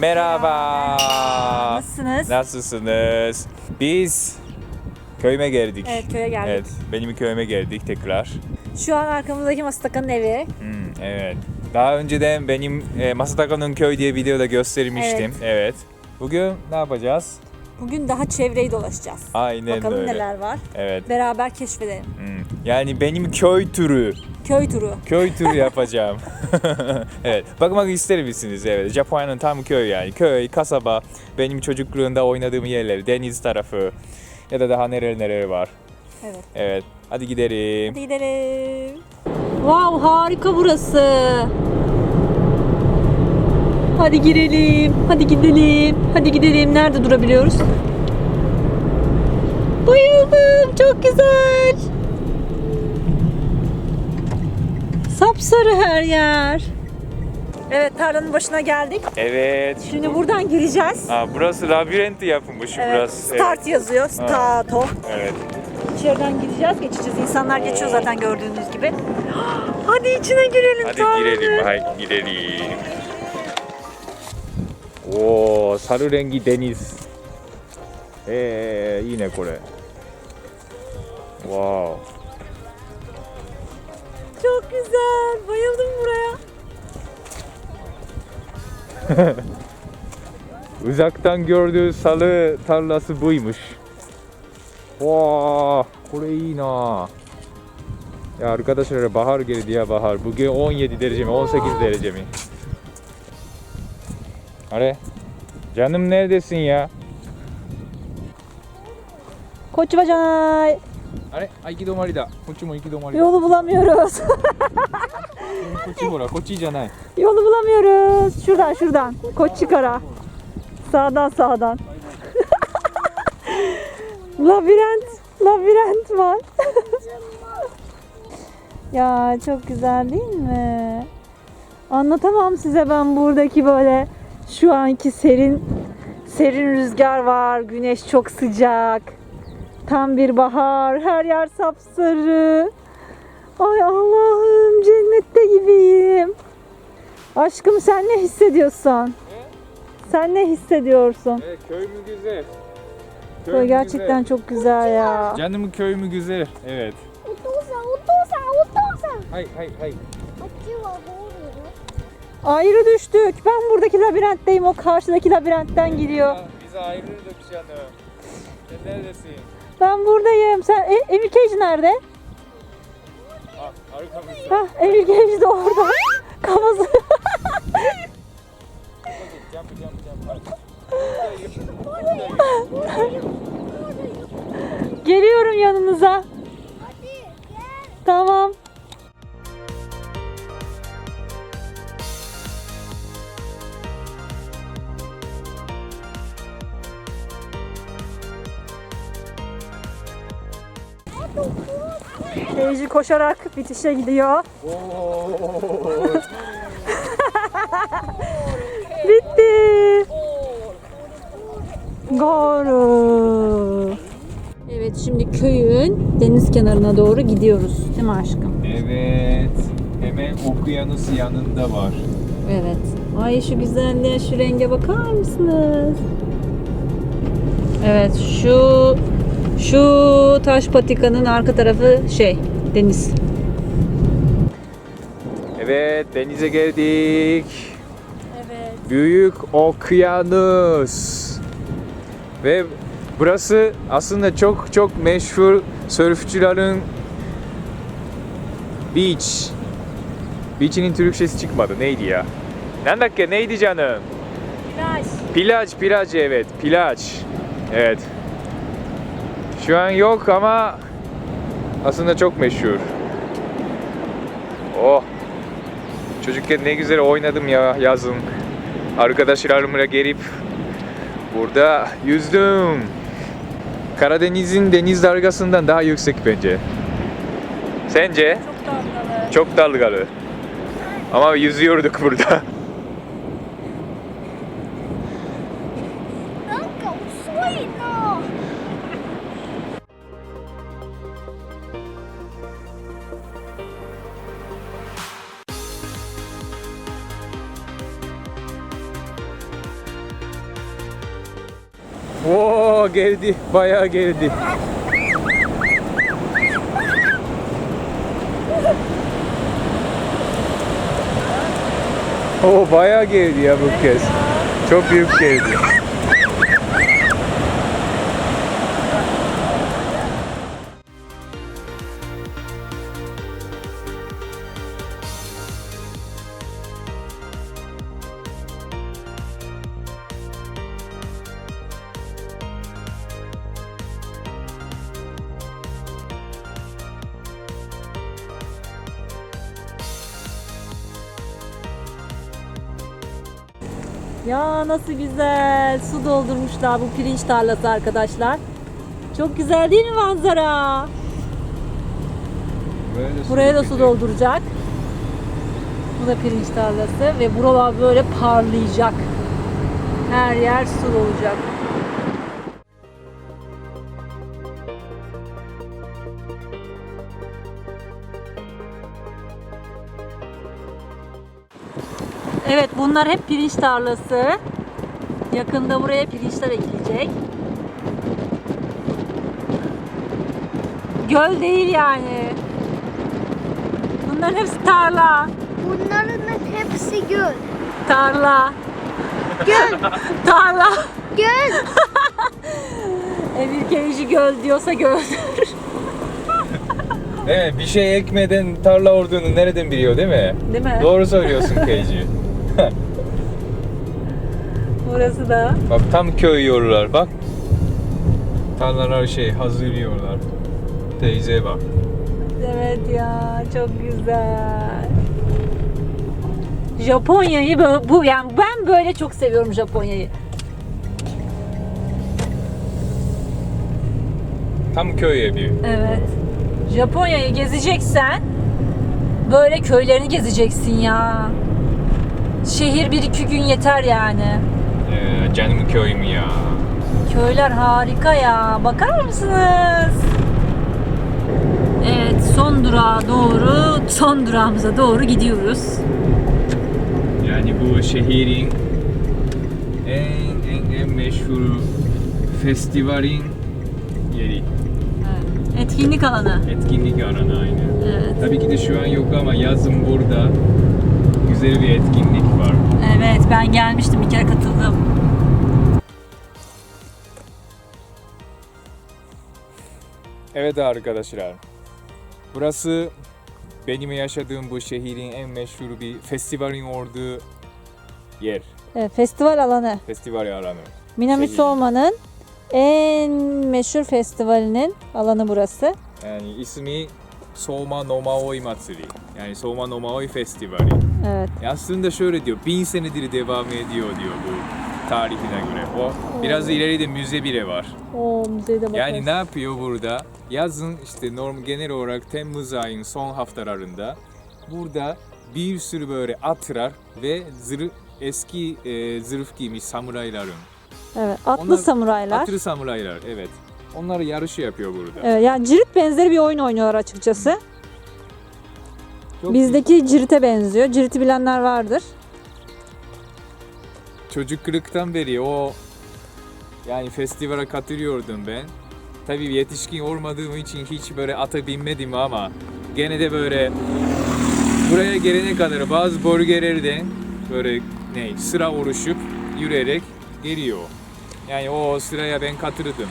Merhaba. Nasılsınız? Nasılsınız? Biz köyüme geldik. Evet köye geldik. Evet, benim köyüme geldik tekrar. Şu an arkamızdaki Mastaka'nın evi. Hmm, evet. Daha önceden benim e, Masatako'nun köy diye videoda göstermiştim. Evet. Bugün ne yapacağız? Bugün daha çevreyi dolaşacağız. Aynen Bakalım öyle. neler var. Evet. Beraber keşfedelim. Hmm, Yani benim köy turu. Köy turu. Köy turu yapacağım. evet. Bakmak ister misiniz? Evet. Japonya'nın tam köy yani. Köy, kasaba, benim çocukluğumda oynadığım yerler, deniz tarafı ya da daha neler neler var. Evet. Evet. Hadi gidelim. Hadi gidelim. Wow harika burası. Hadi girelim. Hadi gidelim. Hadi gidelim. Nerede durabiliyoruz? Bayıldım. Çok güzel. Sapsarı her yer. Evet tarlanın başına geldik. Evet. Şimdi buradan gireceğiz. Aa, burası labirenti yapılmış. Evet, burası. start yazıyor. Stato. Evet. İçeriden gireceğiz, geçeceğiz. İnsanlar geçiyor zaten gördüğünüz gibi. Hadi içine girelim. Hadi Tanrım. girelim. Hadi girelim. Oo, sarı rengi deniz. Ee, yine Kore. Wow. Çok güzel. Bayıldım buraya. Uzaktan gördüğü salı tarlası buymuş. Wow, Kore iyi na. Ya arkadaşlar bahar geldi ya bahar. Bugün 17 derece mi 18 derece mi? Are? Canım neredesin ya? Koç bacay. あれあ行き止まりだこっちも行き止まりだ Yolu bulamıyoruz. こっちほらこっちじゃない Yolu bulamıyoruz. Şuradan şuradan. Koç çıkara. Sağdan sağdan. labirent. Labirent var. ya çok güzel değil mi? Anlatamam size ben buradaki böyle şu anki serin serin rüzgar var. Güneş çok sıcak. Tam bir bahar. Her yer sapsarı. Ay Allah'ım cennette gibiyim. Aşkım sen ne hissediyorsun? He? Sen ne hissediyorsun? E, köy mü güzel? Köy mü gerçekten güzel? çok güzel ya. Canım köy mü güzel? Evet. Otursa, otursa, otursa. Hay hay hay. Ayrı düştük. Ben buradaki labirentteyim. O karşıdaki labirentten giriyor. Ya, bize ayrı da bir şey neredesin? Ben buradayım. Sen e, Emir Cage nerede? Hah, Emir Cage de orada. Kafası. Geliyorum yanınıza. Hadi gel. Tamam. Seyirci koşarak bitişe gidiyor. Bitti. Doğru. Evet şimdi köyün deniz kenarına doğru gidiyoruz. Değil mi aşkım? Evet Hemen okyanus yanında var Evet. Ay şu güzelliğe, şu renge bakar mısınız? Evet, şu şu taş patikanın arka tarafı şey, deniz. Evet denize geldik Evet. Büyük okyanus. Ve burası aslında çok çok meşhur sörfçülerin beach. Beach'inin Türkçesi çıkmadı. Neydi ya? Nandakke neydi canım? Plaj. Plaj, plaj evet. Plaj. Evet. Şu an yok ama aslında çok meşhur. Oh. Çocukken ne güzel oynadım ya yazın. Arkadaşlarımla gelip burada yüzdüm. Karadeniz'in deniz dalgasından daha yüksek bence. Sence? Çok dalgalı. Çok dalgalı. Ama yüzüyorduk burada. Oo geldi. Bayağı geldi. Oo bayağı geldi ya bu kez. Çok büyük geldi. Ya nasıl güzel. Su doldurmuşlar bu pirinç tarlası arkadaşlar. Çok güzel değil mi manzara? Buraya da su dolduracak. Bu da pirinç tarlası ve buralar böyle parlayacak. Her yer su olacak. Evet bunlar hep pirinç tarlası. Yakında buraya pirinçler ekilecek. Göl değil yani. Bunların hepsi tarla. Bunların hepsi göl. Tarla. Göl. Tarla. Göl. Emir Keyişi göl diyorsa göl. Değil mi? Bir şey ekmeden tarla olduğunu nereden biliyor değil mi? Değil mi? Doğru söylüyorsun Keiji. Burası da. Bak tam köy yollar bak. Tarlalar şey hazırlıyorlar. Teyze bak. Evet ya çok güzel. Japonya'yı böyle, bu yani ben böyle çok seviyorum Japonya'yı. Tam köy evi. Evet. Japonya'yı gezeceksen böyle köylerini gezeceksin ya. Şehir bir iki gün yeter yani. Ee, canım köyüm ya. Köyler harika ya. Bakar mısınız? Evet, son durağa doğru, son durağımıza doğru gidiyoruz. Yani bu şehrin en en en meşhur festivalin yeri. Etkinlik alanı. Etkinlik alanı aynı. Evet. Tabii ki de şu an yok ama yazın burada güzel bir etkinlik var. Evet, ben gelmiştim, bir kere katıldım. Evet arkadaşlar. Burası benim yaşadığım bu şehrin en meşhur bir festivalin olduğu yer. Evet, festival alanı. Festival alanı. Minami Şehir. Olma'nın en meşhur festivalinin alanı burası. Yani ismi Soma no Maoi Matsuri. Yani Soma no Maoi Festivali. Evet. Ya Aslında şöyle diyor, bin senedir devam ediyor diyor bu tarihine göre. O biraz ileride müze bile var. O müzeyde bakarız. Yani ne yapıyor burada? Yazın işte norm genel olarak Temmuz ayın son haftalarında burada bir sürü böyle atlar ve zırh, eski e, zırh giymiş samurayların. Evet, atlı Onlar- samuraylar. Atlı samuraylar evet. Onlar yarışı yapıyor burada. Evet, yani cirit benzeri bir oyun oynuyorlar açıkçası. Çok Bizdeki cirite benziyor. Ciriti bilenler vardır. çocukluktan beri o yani festivale katılıyordum ben. Tabii yetişkin olmadığım için hiç böyle ata binmedim ama gene de böyle buraya gelene kadar bazı bölgelerden böyle ne sıra oluşup yürüyerek geliyor. Yani o sıraya ben katıldım.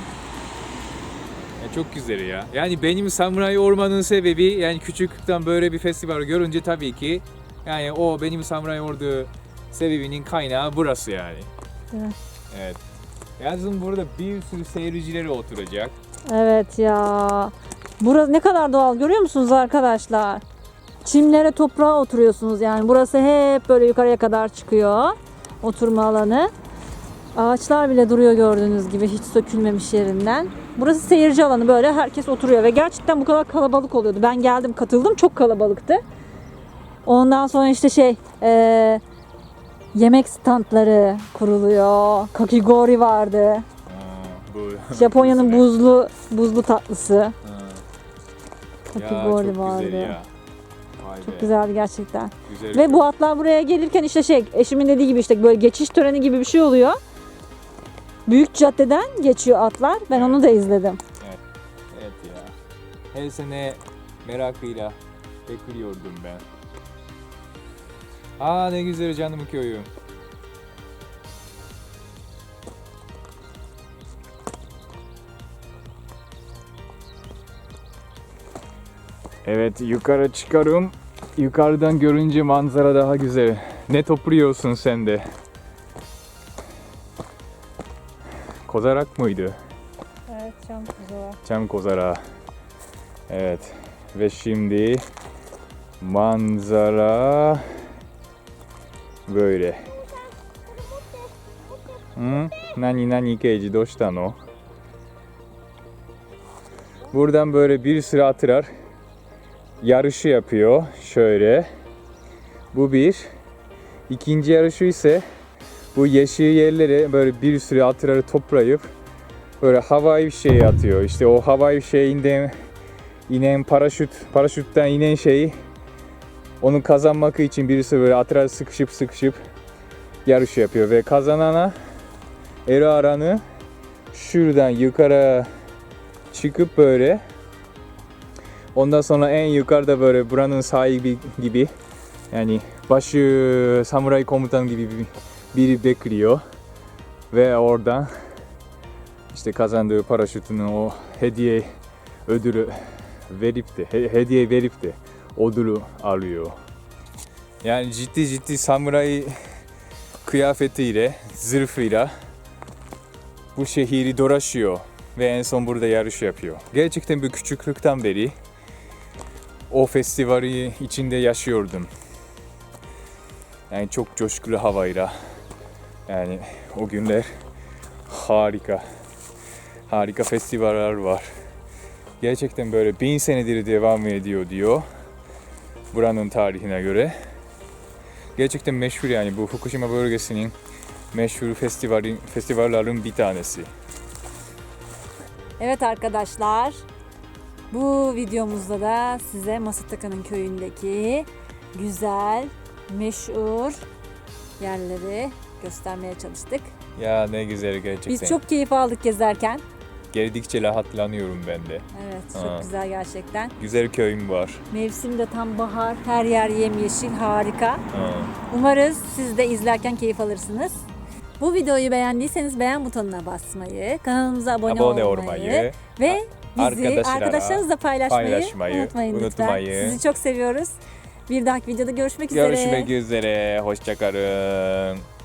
Ya çok güzel ya. Yani benim samuray olmanın sebebi yani küçüklükten böyle bir festival görünce tabii ki yani o benim samuray olduğu sebebinin kaynağı burası yani. Evet. Evet. Yazın burada bir sürü seyircileri oturacak. Evet ya. Burası ne kadar doğal görüyor musunuz arkadaşlar? Çimlere toprağa oturuyorsunuz yani. Burası hep böyle yukarıya kadar çıkıyor. Oturma alanı. Ağaçlar bile duruyor gördüğünüz gibi hiç sökülmemiş yerinden. Burası seyirci alanı böyle herkes oturuyor ve gerçekten bu kadar kalabalık oluyordu. Ben geldim katıldım çok kalabalıktı. Ondan sonra işte şey eee, yemek standları kuruluyor. Kakigori vardı. Bu Japonya'nın buzlu buzlu tatlısı. Ha. Ya Kakigori çok vardı. güzel ya. Vay Çok be, güzeldi gerçekten. güzel. Ve bu atlar buraya gelirken işte şey eşimin dediği gibi işte böyle geçiş töreni gibi bir şey oluyor. Büyük caddeden geçiyor atlar. Ben onu da izledim. Evet ya. Her sene merakıyla bekliyordum ben. Aa ne güzel canım köyüm. Evet yukarı çıkarım. Yukarıdan görünce manzara daha güzel. Ne topluyorsun sen de? Kozarak mıydı? Evet çok güzel. Çam kozara. Evet. Ve şimdi manzara böyle. Hı? Nani nani Keiji doshita no? Buradan böyle bir sürü atırar yarışı yapıyor şöyle. Bu bir. İkinci yarışı ise bu yeşil yerlere böyle bir sürü atırları toplayıp böyle havai bir şey atıyor. İşte o havai bir şeyinden inen paraşüt, paraşütten inen şeyi onu kazanmak için birisi böyle atırar sıkışıp sıkışıp yarış yapıyor ve kazanana eri aranı şuradan yukarı çıkıp böyle ondan sonra en yukarıda böyle buranın sahibi gibi yani başı samuray komutan gibi bir- biri bekliyor ve oradan işte kazandığı paraşütünün o hediye ödülü verip de he- hediye verip de ödülü alıyor. Yani ciddi ciddi samuray kıyafetiyle, zırhıyla bu şehri dolaşıyor ve en son burada yarış yapıyor. Gerçekten bu küçüklükten beri o festivali içinde yaşıyordum. Yani çok coşkulu havayla. Yani o günler harika. Harika festivaller var. Gerçekten böyle bin senedir devam ediyor diyor. Buranın tarihine göre. Gerçekten meşhur yani bu Fukushima bölgesinin meşhur festivali, festivallerin bir tanesi. Evet arkadaşlar. Bu videomuzda da size Masataka'nın köyündeki güzel, meşhur yerleri göstermeye çalıştık. Ya ne güzel gerçekten. Biz çok keyif aldık gezerken. Geldikçe rahatlanıyorum ben de. Evet çok Ha. güzel gerçekten. Güzel köyüm var. Mevsim de tam bahar. Her yer yemyeşil harika. Ha. Umarız siz de izlerken keyif alırsınız. Bu videoyu beğendiyseniz beğen butonuna basmayı, kanalımıza abone, Abone olmayı, ve bizi arkadaşlara arkadaşlarınızla paylaşmayı, paylaşmayı unutmayın lütfen. unutmayın. Sizi çok seviyoruz. Bir dahaki videoda görüşmek üzere. Görüşmek üzere. Hoşçakalın.